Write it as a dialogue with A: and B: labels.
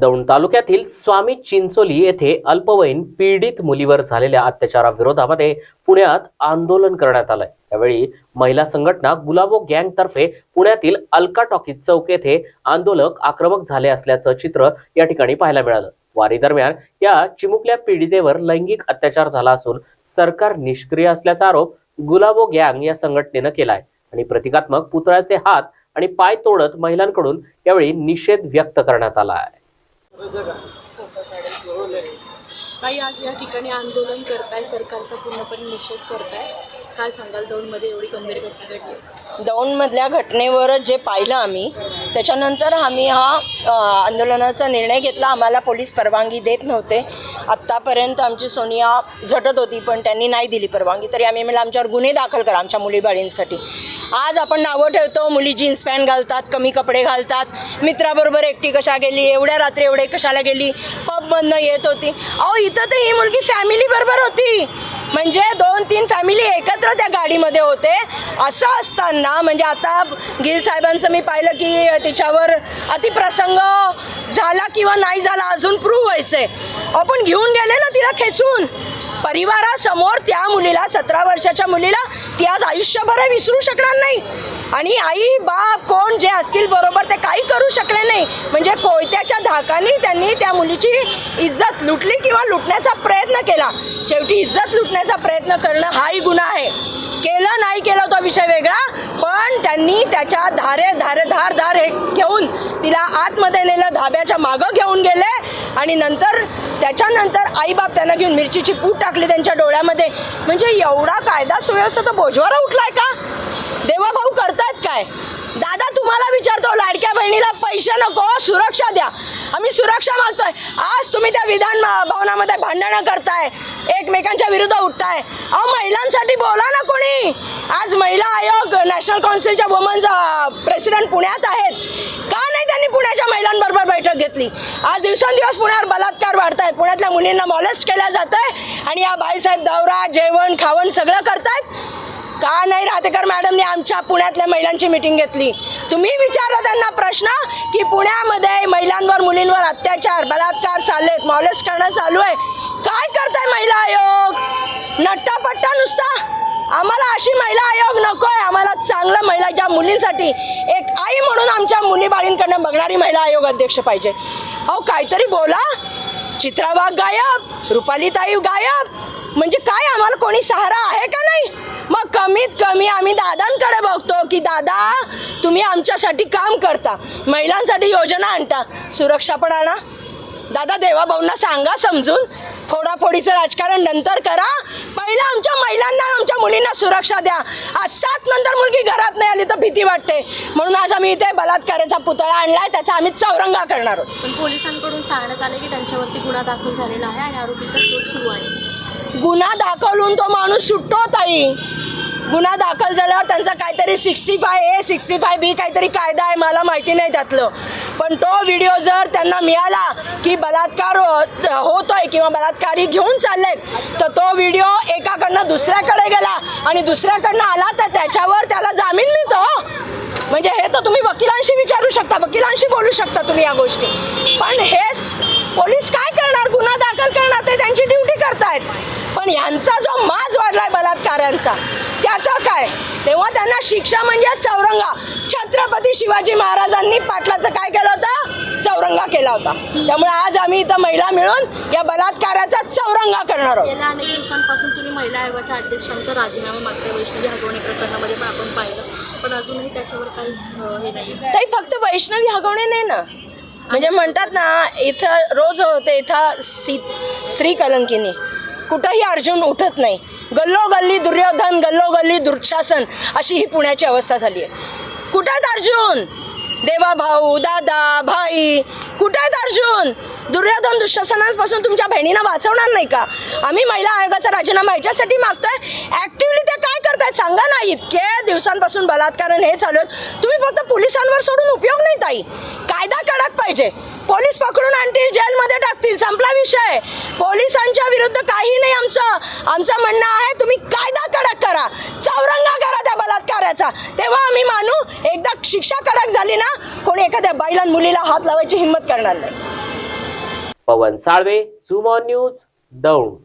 A: दौंड तालुक्यातील स्वामी चिंचोली येथे अल्पवयीन पीडित मुलीवर झालेल्या अत्याचाराविरोधामध्ये पुण्यात आंदोलन करण्यात आलंय. यावेळी महिला संघटना गुलाबो गँग तर्फे पुण्यातील अलका टॉकीज चौक येथे आंदोलक आक्रमक झाले असल्याचं चित्र या ठिकाणी पाहायला मिळालं. वारी दरम्यान या चिमुकल्या पीडितेवर लैंगिक अत्याचार झाला असून सरकार निष्क्रिय असल्याचा आरोप गुलाबो गँग या संघटनेनं केलाय. आणि प्रतिकात्मक पुतळ्याचे हात आणि पाय तोडत महिलांकडून यावेळी निषेध व्यक्त करण्यात आला आहे.
B: काही आज या ठिकाणी आंदोलन करताय सरकारचा पूर्णपणे निषेध करताय. काय सांगाल? दौंडमध्ये एवढी गंभीर घटना घडली.
C: दौंडमधल्या घटनेवर जे पाहिलं आम्ही त्याच्यानंतर आम्ही हा आंदोलनाचा निर्णय घेतला. आम्हाला पोलीस परवानगी देत नव्हते. आत्तापर्यंत आमची सोनिया झटत होती पण त्यांनी नाही दिली परवानगी. तरी आम्ही म्हणलं आमच्यावर गुन्हे दाखल करा आमच्या मुलीबाळींसाठी आज आपण नावं ठेवतो. मुली जीन्स पॅन्ट घालतात कमी कपडे घालतात. मित्राबरोबर एकटी कशा गेली? एवढ्या रात्री एवढे कशाला गेली? पबमधनं येत होती. अहो इथं तर ही मुलगी फॅमिली बरोबर होती. म्हणजे दोन तीन फॅमिली एकत्र त्या गाडीमध्ये होते. असं असताना म्हणजे आता गिल साहेबांचं मी पाहिलं की तिच्यावर अतिप्रसंग झाला किंवा नाही झाला अजून प्रूव्ह व्हायचं आहे आपण घेऊन गेले ना तिला खेचून. परिवारासमोर त्या मुलीला सतरा वर्षाच्या मुलीला ती आज आयुष्यभर विसरू शकणार नाही. आणि आई बाप कोण जे असतील बरोबर ते काही करू शकले नाही. म्हणजे कोयत्याच्या धाकाने त्यांनी त्या मुलीची इज्जत लुटली किंवा लुटण्याचा प्रयत्न केला. शेवटी इज्जत लुटण्याचा प्रयत्न करणं हाही गुन्हा आहे. केलं नाही केलं तो विषय वेगळा पण त्यांनी त्याच्या धारे धारे धार धार हे घेऊन तिला आतमध्ये नेलं धाब्याच्या मागं घेऊन गेले आणि नंतर त्याच्यानंतर आईबाप त्यांना घेऊन मिरचीची पूट टाकली त्यांच्या डोळ्यामध्ये. म्हणजे एवढा कायदा सुव्यवस्था तर बोजवारा उठलाय का? आहे दादा तुम्हाला विचारतो लाडक्या बहिणीला पैसे नको सुरक्षा द्या. आम्ही सुरक्षा मागतोय. आज तुम्ही त्या विधान भवनामध्ये भांडणं करताय एकमेकांच्या विरुद्ध उठताय. अहो महिलांसाठी बोला ना कोणी. आज महिला आयोग नॅशनल काउन्सिलच्या वुमन्स प्रेसिडेंट पुण्यात आहेत. का नाही त्यांनी पुण्याच्या महिलांबरोबर बैठक घेतली? आज दिवसेंदिवस पुण्यावर बलात्कार वाढत आहेत पुण्यातल्या मुलींना मॉलेस्ट केलं जात आहे आणि या बाईसाहेब दौरा जेवण खावण सगळं करतायत. का नाही राहतेकर मॅडमने आमच्या पुण्यातल्या महिलांची मिटिंग घेतली. तुम्ही विचारा त्यांना प्रश्न की पुण्यामध्ये महिलांवर मुलींवर अत्याचार बलात्कार चाललेत मॉलेस करणं चालू आहे. काय करताय महिला आयोग? नट्टापट्टा नुसता? आम्हाला अशी महिला आयोग नको आहे आम्हाला चांगलं महिला ज्या मुलींसाठी एक आई म्हणून आमच्या मुली बाळींकडनं बघणारी महिला आयोग अध्यक्ष पाहिजे. अहो काहीतरी बोला. चित्रा वाघ गायब. रुपाली ताई गायब. म्हणजे काय आम्हाला कोणी सहारा आहे का नाही? मग कमीत कमी आम्ही दादांकडे बघतो की दादा तुम्ही आमच्यासाठी काम करता महिलांसाठी योजना आणता सुरक्षा पण आणा. दादा देवाभाऊंना सांगा समजून. फोडाफोडीचं राजकारण नंतर करा. पहिलं आमच्या महिलांना आमच्या मुलींना सुरक्षा द्या. आज सात नंतर मुलगी घरात नाही आली तर भीती वाटते. म्हणून आज आम्ही इथे बलात्काराचा पुतळा आणलाय त्याचा आम्ही चौरंगा करणार आहोत.
B: पण पोलिसांकडून सांगण्यात आले की त्यांच्यावरती गुन्हा दाखल झालेला आहे आणि आरोपीचा शोध सुरू आहे.
C: गुन्हा दाखवून तो माणूस सुटतो ताई. गुन्हा दाखल झाल्यावर त्यांचा काहीतरी sixty five A sixty five B काहीतरी कायदा आहे मला माहिती नाही त्यातलं. पण तो व्हिडिओ जर त्यांना मिळाला की बलात्कार होत- होतोय किंवा बलात्कारी घेऊन चाललेत तर तो व्हिडिओ एकाकडनं दुसऱ्याकडे गेला आणि दुसऱ्याकडनं आला तर त्याच्यावर त्याला जामीन मिळतो. म्हणजे हे तर तुम्ही वकिलांशी विचारू शकता वकिलांशी बोलू शकता तुम्ही या गोष्टी. पण हे पोलीस काय करणार? गुन्हा दाखल करणार ते त्यांची ड्युटी करतायत. पण यांचा जो माज वाढलाय बलात्कारांचा त्याचा काय? तेव्हा त्यांना शिक्षा म्हणजे चौरंगा. छत्रपती शिवाजी महाराजांनी पाटलाचं काय केलं होतं? चौरंगा केला होता. त्यामुळे आज आम्ही इथं महिला मिळून या बलात्काराचा चौरंगा करणार आहोत.
B: गेल्या अनेक दिवसांपासून तुम्ही महिला आयोगाच्या अध्यक्षांचा राजीनामा मागताय. वैष्णवी हगवणे प्रकरणामध्ये पण आपण पाहिलं. पण अजूनही त्याच्यावर काहीच अं, हे नाही.
C: ताई फक्त वैष्णवी हगवणे नाही ना? म्हणजे म्हणतात ना इथं रोज होते इथं सी स्त्री कलंकिनी कुठंही अर्जुन उठत नाही. गल्लोगल्ली दुर्योधन गल्लोगल्ली दुर्शासन अशी ही पुण्याची अवस्था झाली आहे. कुठं आहेत अर्जुन? देवा भाऊ दादा भाई कुठं आहेत अर्जुन? दुर्योधन दुःशासनापासून तुमच्या बहिणींना वाचवणार नाही का? आम्ही महिला आयोगाचा राजीनामा याच्यासाठी मागतोय. ॲक्टिव्हली ते काय करतायत सांगा ना इतके दिवसांपासून बलात्कारण हे चालू तुम्ही फक्त पोलिसांवर सोडून उपयोग नाही ताई. कायदा कडक पाहिजे. पोलीस पकडून आणतील जेलमध्ये टाकतील. संपला विषय. पोलिसांच्या विरुद्ध काही नाही आमचं. आमचं म्हणणं आहे तुम्ही कायदा कडक करा. चौरंगा करा त्या बलात्काराचा. तेव्हा आम्ही मानू एकदा शिक्षा कडक झाली ना कोणी एखाद्या बाईला मुलीला हात लावायची हिंमत करणार नाही.
A: Pawan Salve zoom on news Daund.